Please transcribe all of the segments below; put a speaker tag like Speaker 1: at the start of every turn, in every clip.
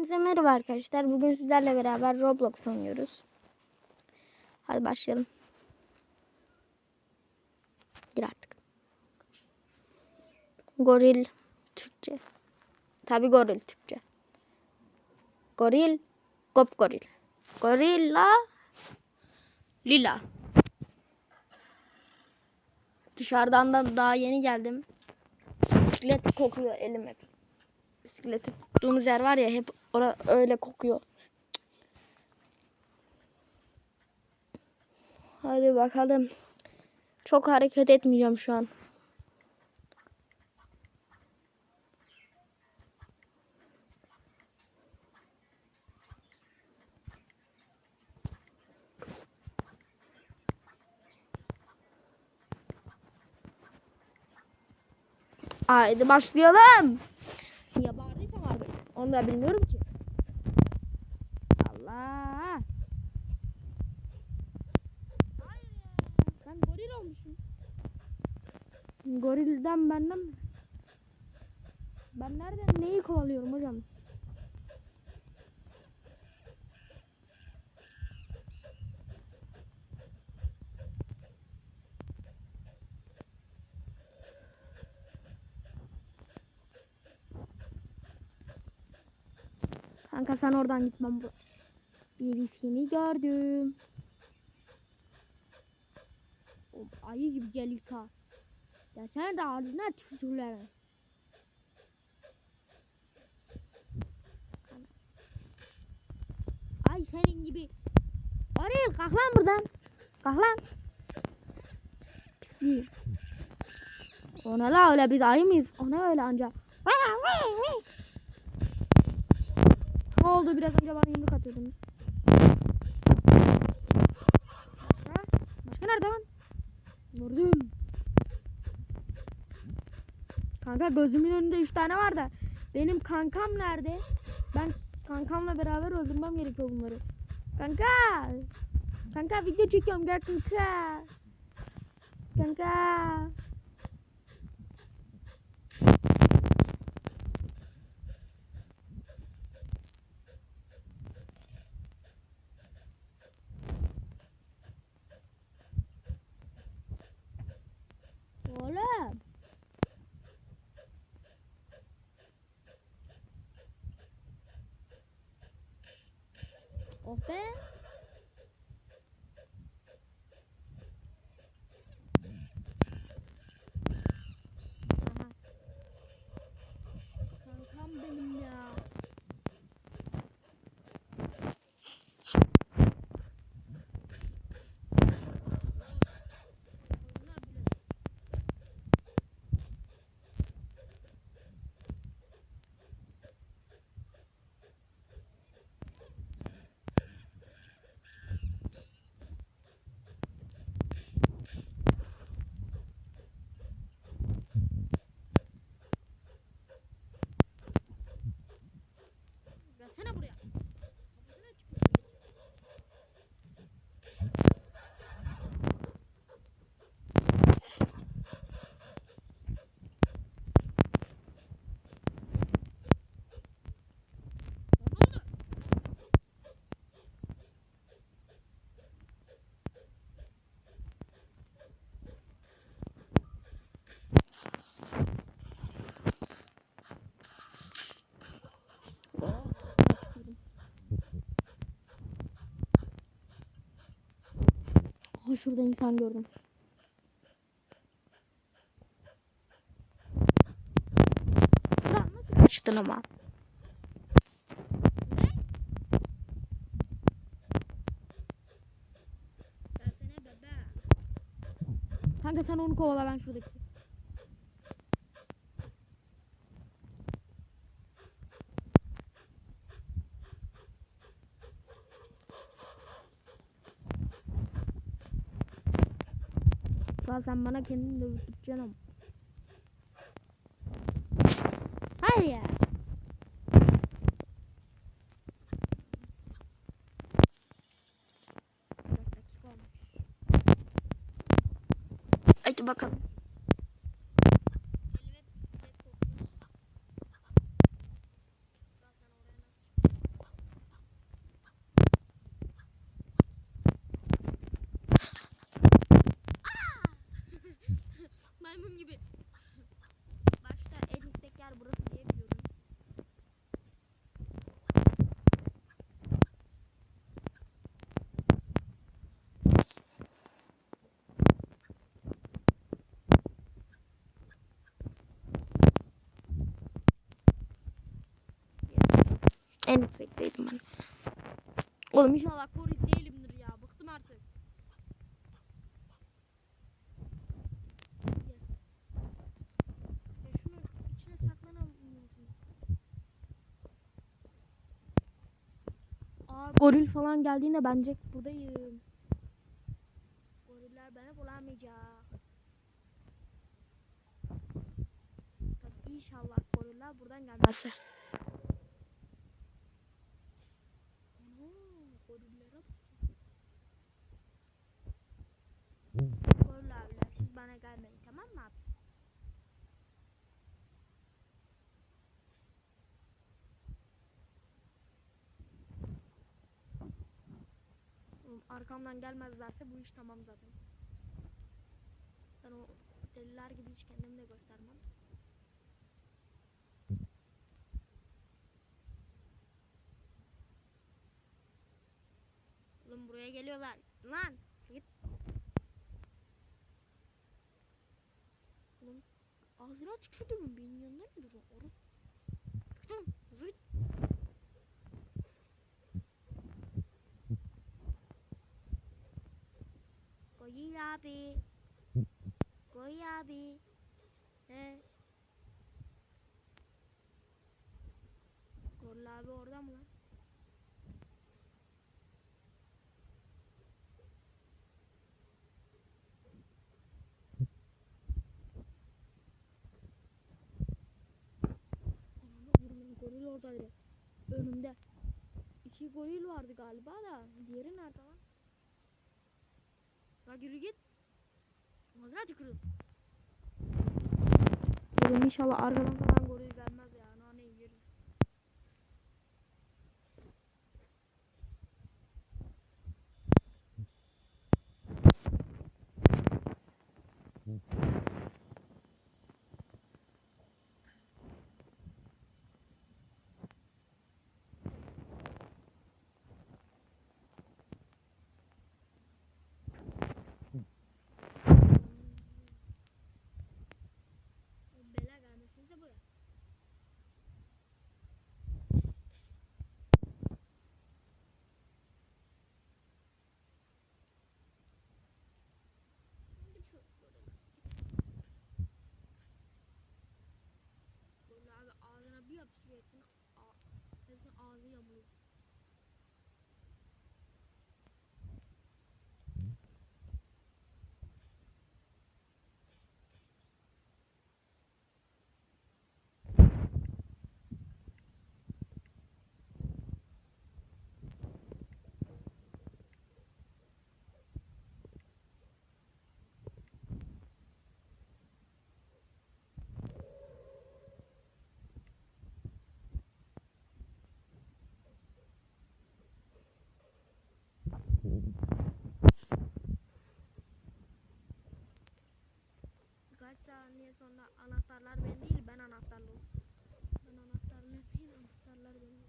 Speaker 1: Hepinize merhaba arkadaşlar. Bugün sizlerle beraber Roblox oynuyoruz. Hadi başlayalım. Gir artık. Goril Türkçe. Tabi goril Türkçe. Goril, gop goril. Gorilla, lila. Dışarıdan da daha yeni geldim. Bisiklet kokuyor elim hep. Bisikleti tuttuğumuz yer var ya hep ora öyle kokuyor. Hadi bakalım. Çok hareket etmeyeceğim şu an. Haydi başlayalım. Onu da bilmiyorum ki. Allah. Hayır ya. Ben goril olmuşum. Gorilden benden? Ben nereden neyi kovalıyorum hocam? Kanka sen oradan gitmem bu. Birisini gördüm. O ayı gibi geliyor ha. Ya sen de ağzına tükürürler. Ay senin gibi. Arayıl kalk lan buradan. Kalk lan. Pisliği. Ona la öyle biz ayı mıyız? Ona öyle anca. Oldu biraz önce bana yumruk atıyordunuz. Başka? Başka nerede lan? Vurdum. Kanka gözümün önünde 3 tane var da benim kankam nerede? Ben kankamla beraber öldürmem gerekiyor bunları. Kanka! Kanka video çekiyorum gel kanka. Kanka. Şurada insan gördüm. Lan nasıl kaçtın ama? Kanka sen onu kovala ben şuradaki. Lan sen bana kendini dövüp canım. Hayır ya. Hadi bakalım. Oğlum inşallah goril değilimdir ya. Bıktım artık. Aa goril falan geldiğinde bence buradayım. Goriller beni bulamayacak. Tabii inşallah goriller buradan gelmezse. Ana, gorillere bak. Goril abiler siz bana gelmeyin tamam mı abi? Oğlum arkamdan gelmezlerse bu iş tamam zaten. Ben o deliler gibi hiç kendimi de göstermem. Oğlum buraya geliyorlar. Lan git. Oğlum ağzına tükürdüm benim yanında mı durun? Oğlum. Tükürdüm. Koyun abi. Koy abi. He. Goril abi orada mı lan? Goril oradaydı. Önümde. İki goril vardı galiba da. Diğeri nerede lan? Ya yürü git. Ağzına tükürün. Oğlum inşallah arkadan falan goril gelmez ya. Nane yerim. Bela gelmesinse buraya. Böyle abi ağzına bir yapıştırıyor hepsini. Aa, hepsinin saniye sonra anahtarlar ben değil ben anahtarlı ol- Ben anahtarlı değil anahtarlar benim.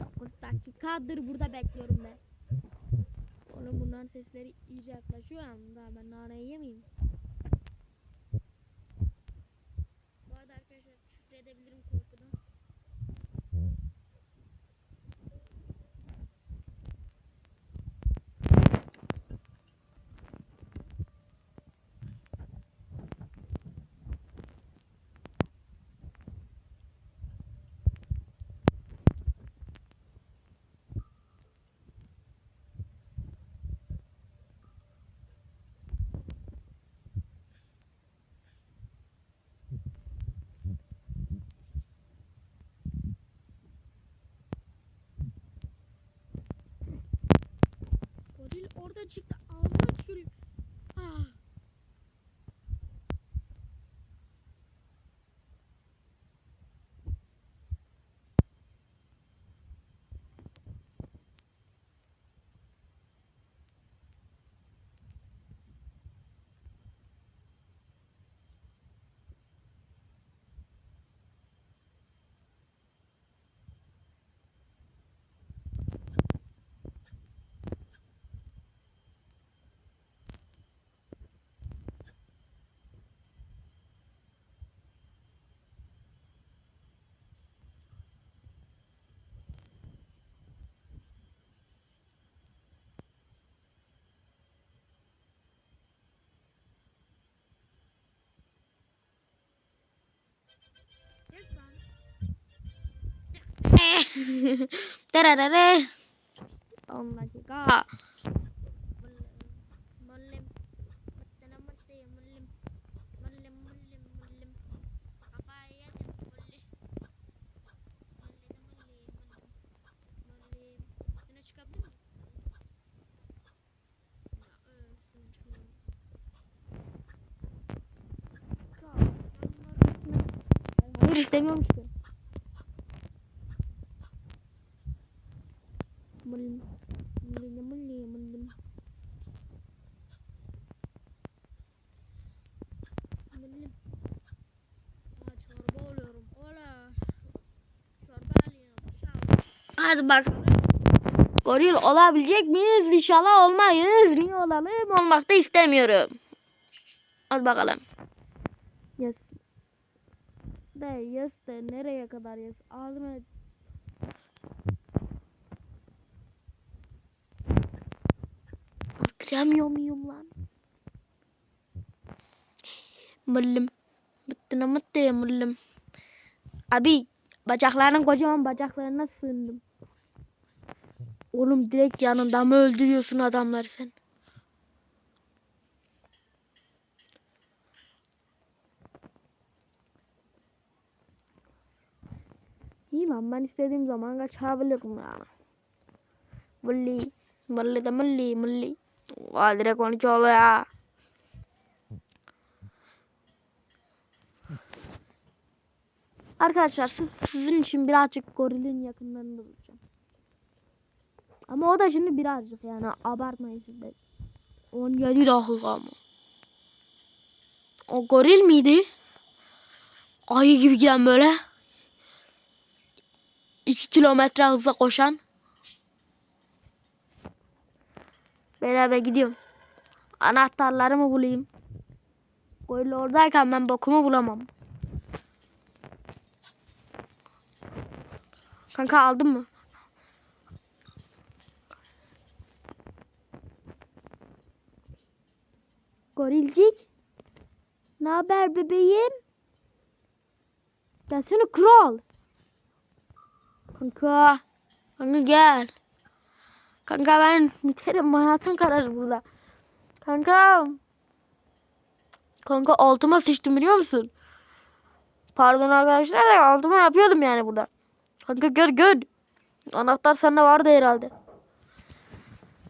Speaker 1: Dokuz dakikadır burada bekliyorum ben. Oğlum bunların sesleri iyice yaklaşıyor ya daha ben naneyi yemeyeyim. Bu arada arkadaşlar küfür edebilirim korkudan. Goril orada çıktı. Ağzına tükürüyor.
Speaker 2: Evet, üstüne çıkamıyorum.
Speaker 1: Hayır istemiyorum ki.
Speaker 2: Hadi bakalım. Goril olabilecek miyiz? İnşallah olmayız. Niye olalım? Olmak da istemiyorum. Hadi bakalım.
Speaker 1: Yes. De yes de nereye kadar yes? Ağzıma
Speaker 2: Atlayamıyor muyum lan? Mıllım. Mıttına mıttı mıllım. Abi bacaklarının kocaman bacaklarına sığındım. Oğlum direkt yanında mı öldürüyorsun adamları sen?
Speaker 1: iyi lan ben istediğim zaman kaçabilirim yani.
Speaker 2: Mılli. Mılli de mılli mılli. Vay direkt konuşuyor ya.
Speaker 1: Arkadaşlar sizin için birazcık gorilin yakınlarında duracağım. Ama o da şimdi birazcık yani abartmayın siz de.
Speaker 2: 17 dakika mı? O goril miydi? Ayı gibi giden böyle. 2 kilometre hızla koşan. Beraber gidiyorum. Anahtarlarımı bulayım. Goril oradayken ben bokumu bulamam. Kanka aldın mı?
Speaker 1: Gorilcik. Ne haber bebeğim? Gelsene kral.
Speaker 2: Kanka. Kanka gel. Kanka ben biterim. Hayatım kararır burada. Kanka. Kanka altıma sıçtım biliyor musun? Pardon arkadaşlar da altıma yapıyordum yani burada. Kanka gör gör. Anahtar sende vardı herhalde.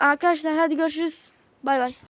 Speaker 2: Arkadaşlar hadi görüşürüz. Bay bay.